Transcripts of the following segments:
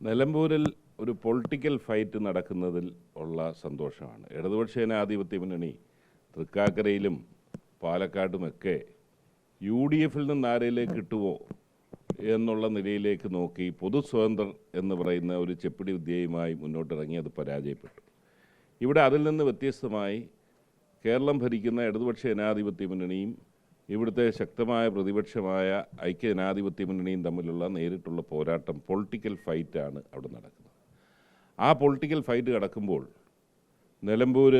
നിലമ്പൂരിൽ ഒരു political fight നടക്കുന്നതിൽ ഉള്ള സന്തോഷമാണ്. ഇടതുപക്ഷ ജനാധിപത്യ മുന്നണി തൃക്കാക്കരയിലും പാലക്കാട്ടുമൊക്കെ യു ഡി എഫിൽ നിന്ന് ആരയിലേക്ക് കിട്ടുമോ എന്നുള്ള നിലയിലേക്ക് നോക്കി പൊതു സ്വതന്ത്രർ എന്ന് പറയുന്ന ഒരു ചെപ്പിടി വിദ്യയുമായി മുന്നോട്ടിറങ്ങി അത് പരാജയപ്പെട്ടു. ഇവിടെ അതിൽ നിന്ന് വ്യത്യസ്തമായി കേരളം ഭരിക്കുന്ന ഇടതുപക്ഷ ജനാധിപത്യ മുന്നണിയും ഇവിടുത്തെ ശക്തമായ പ്രതിപക്ഷമായ ഐക്യ ജനാധിപത്യ മുന്നണിയും തമ്മിലുള്ള നേരിട്ടുള്ള പോരാട്ടം പൊളിറ്റിക്കൽ ഫൈറ്റാണ് അവിടെ നടക്കുന്നത്. ആ പൊളിറ്റിക്കൽ ഫൈറ്റ് കടക്കുമ്പോൾ നിലമ്പൂർ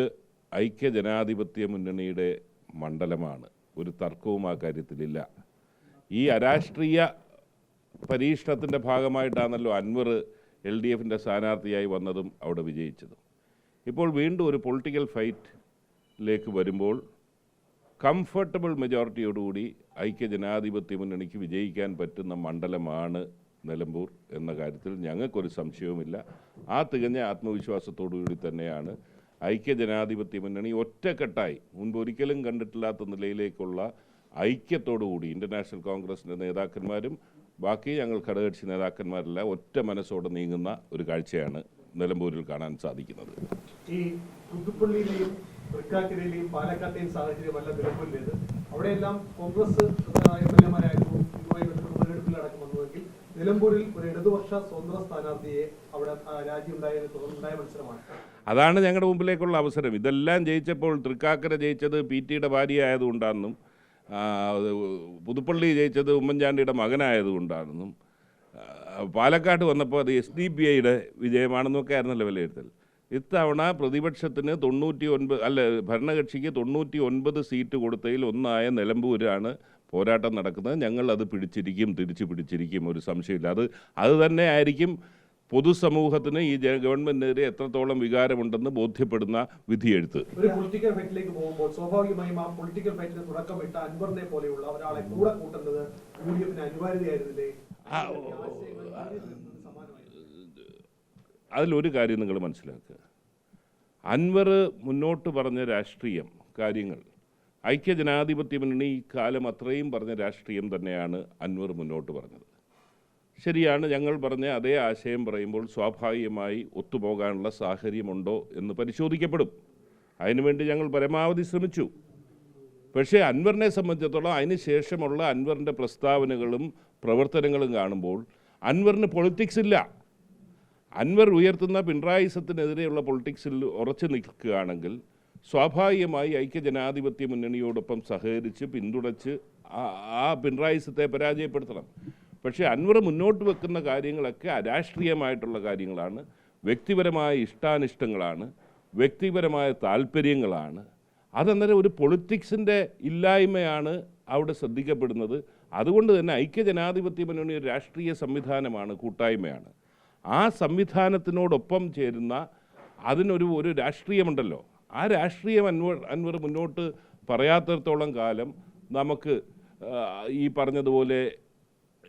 ഐക്യ ജനാധിപത്യ മുന്നണിയുടെ മണ്ഡലമാണ്. ഒരു തർക്കവും ആ കാര്യത്തിലില്ല. ഈ അരാഷ്ട്രീയ പരീക്ഷണത്തിന്റെ ഭാഗമായിട്ടാണല്ലോ അൻവർ എൽ ഡി എഫിന്റെ സ്ഥാനാർത്ഥിയായി വന്നതും അവിടെ വിജയിച്ചതും. ഇപ്പോൾ വീണ്ടും ഒരു പൊളിറ്റിക്കൽ ഫൈറ്റിലേക്ക് വരുമ്പോൾ കംഫർട്ടബിൾ മെജോറിറ്റിയോടുകൂടി ഐക്യ ജനാധിപത്യ മുന്നണിക്ക് വിജയിക്കാൻ പറ്റുന്ന മണ്ഡലമാണ് നിലമ്പൂർ എന്ന കാര്യത്തിൽ ഞങ്ങൾക്കൊരു സംശയവുമില്ല. ആ തികഞ്ഞ ആത്മവിശ്വാസത്തോടുകൂടി തന്നെയാണ് ഐക്യ ജനാധിപത്യ മുന്നണി ഒറ്റക്കെട്ടായി മുൻപ് ഒരിക്കലും കണ്ടിട്ടില്ലാത്ത നിലയിലേക്കുള്ള ഐക്യത്തോടുകൂടി ഇന്റർനാഷണൽ കോൺഗ്രസിന്റെ നേതാക്കന്മാരും ബാക്കി ഞങ്ങൾ ഘടകകക്ഷി നേതാക്കന്മാരെല്ലാം ഒറ്റ മനസ്സോടെ നീങ്ങുന്ന ഒരു കാഴ്ചയാണ് നിലമ്പൂരിൽ കാണാൻ സാധിക്കുന്നത്. ഈ തൃക്കാക്കരയിലെയും പാലക്കാട്ടെയും സാഹചര്യമല്ല നിലമ്പൂരിലേത് അവിടെയെല്ലാം കോൺഗ്രസ് എം എൽ എമാരായിരുന്നു. ഇതുമായി ബന്ധപ്പെട്ട് തെരഞ്ഞെടുപ്പിൽ അടക്കം വന്നുവെങ്കിൽ നിലമ്പൂരിൽ ഒരു ഇടതുപക്ഷ സ്വതന്ത്ര സ്ഥാനാർത്ഥിയെ അവിടെ ആ, രാജി ഉണ്ടായതിനെ തുടർന്നുണ്ടായ മത്സരമാണ്. അതാണ് ഞങ്ങളുടെ മുമ്പിലേക്കുള്ള അവസരം. ഇതെല്ലാം ജയിച്ചപ്പോൾ തൃക്കാക്കര ജയിച്ചത് പി ടിയുടെ ഭാര്യ പുതുപ്പള്ളി ജയിച്ചത് ഉമ്മൻചാണ്ടിയുടെ മകനായതുകൊണ്ടാണെന്നും പാലക്കാട് വന്നപ്പോൾ അത് എസ് ഡി പി ഐയുടെ വിജയമാണെന്നൊക്കെ ആയിരുന്നല്ലോ വിലയിരുത്തൽ. ഇത്തവണ പ്രതിപക്ഷത്തിന് തൊണ്ണൂറ്റി ഒൻപത് അല്ല ഭരണകക്ഷിക്ക് തൊണ്ണൂറ്റി ഒൻപത് സീറ്റ് കൊടുത്തതിൽ ഒന്നായ നിലമ്പൂരാണ് പോരാട്ടം നടക്കുന്നത്. ഞങ്ങൾ അത് പിടിച്ചിരിക്കും തിരിച്ചു പിടിച്ചിരിക്കും ഒരു സംശയമില്ല. അത് അത് തന്നെ ആയിരിക്കും പൊതുസമൂഹത്തിന് ഈ ഗവൺമെന്റിനെതിരെ എത്രത്തോളം വികാരമുണ്ടെന്ന് ബോധ്യപ്പെടുന്ന വിധിയെഴുത്ത്. ഒരു പൊളിറ്റിക്കൽ ഫൈറ്റിലേക്ക് പോകുമ്പോൾ സ്വാഭാവികമായും ആ പൊളിറ്റിക്കൽ ഫൈറ്റിന് തുടക്കമിട്ട അൻവറിനെ പോലെയുള്ള ഒരാളെ കൂടെ കൂട്ടുന്നത് യു ഡി എഫിന് അനിവാര്യതയായിരുന്നില്ലേ? അതിലൊരു കാര്യം നിങ്ങൾ മനസ്സിലാക്കുക. അൻവർ മുന്നോട്ട് പറഞ്ഞ രാഷ്ട്രീയം കാര്യങ്ങൾ ഐക്യ ജനാധിപത്യ മുന്നണി കാലം അത്രയും പറഞ്ഞ രാഷ്ട്രീയം തന്നെയാണ് അൻവർ മുന്നോട്ട് പറഞ്ഞത്. ശരിയാണ് ഞങ്ങൾ പറഞ്ഞ അതേ ആശയം പറയുമ്പോൾ സ്വാഭാവികമായി ഒത്തുപോകാനുള്ള സാഹചര്യമുണ്ടോ എന്ന് പരിശോധിക്കപ്പെടും. അതിനുവേണ്ടി ഞങ്ങൾ പരമാവധി ശ്രമിച്ചു. പക്ഷേ അൻവറിനെ സംബന്ധിച്ചിടത്തോളം അതിന് ശേഷമുള്ള അൻവറിന്റെ പ്രസ്താവനകളും പ്രവർത്തനങ്ങളും കാണുമ്പോൾ അൻവറിന് പൊളിറ്റിക്സ് ഇല്ല. അൻവർ ഉയർത്തുന്ന പിണറായിസത്തിനെതിരെയുള്ള പൊളിറ്റിക്സിൽ ഉറച്ചു നിൽക്കുകയാണെങ്കിൽ സ്വാഭാവികമായി ഐക്യജനാധിപത്യ മുന്നണിയോടൊപ്പം സഹകരിച്ച് പിന്തുണച്ച് ആ- പിണറായിസത്തെ പരാജയപ്പെടുത്തണം. പക്ഷേ അൻവർ മുന്നോട്ട് വെക്കുന്ന കാര്യങ്ങളൊക്കെ അരാഷ്ട്രീയമായിട്ടുള്ള കാര്യങ്ങളാണ്. വ്യക്തിപരമായ ഇഷ്ടാനിഷ്ടങ്ങളാണ്. വ്യക്തിപരമായ താല്പര്യങ്ങളാണ്. അതന്നേരം ഒരു പൊളിറ്റിക്സിന്റെ ഇല്ലായ്മയാണ് അവിടെ ശ്രദ്ധിക്കപ്പെടുന്നത്. അതുകൊണ്ട് തന്നെ ഐക്യജനാധിപത്യ മുന്നണി ഒരു രാഷ്ട്രീയ സംവിധാനമാണ് കൂട്ടായ്മയാണ്. ആ സംവിധാനത്തിനോടൊപ്പം ചേരുന്ന അതിനൊരു ഒരു രാഷ്ട്രീയമുണ്ടല്ലോ. ആ രാഷ്ട്രീയം അൻവർ അൻവർ മുന്നോട്ട് പറയാത്തിടത്തോളം കാലം നമുക്ക് ഈ പറഞ്ഞതുപോലെ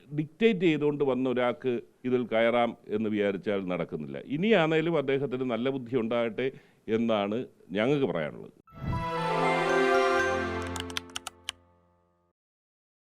ഡിക്റ്റേറ്റ് ചെയ്തുകൊണ്ട് വന്ന ഒരാൾക്ക് ഇതിൽ കയറാം എന്ന് വിചാരിച്ചാൽ നടക്കുന്നില്ല. ഇനിയാണേലും അദ്ദേഹത്തിന് നല്ല ബുദ്ധി ഉണ്ടാകട്ടെ എന്നാണ് ഞങ്ങൾക്ക് പറയാനുള്ളത്.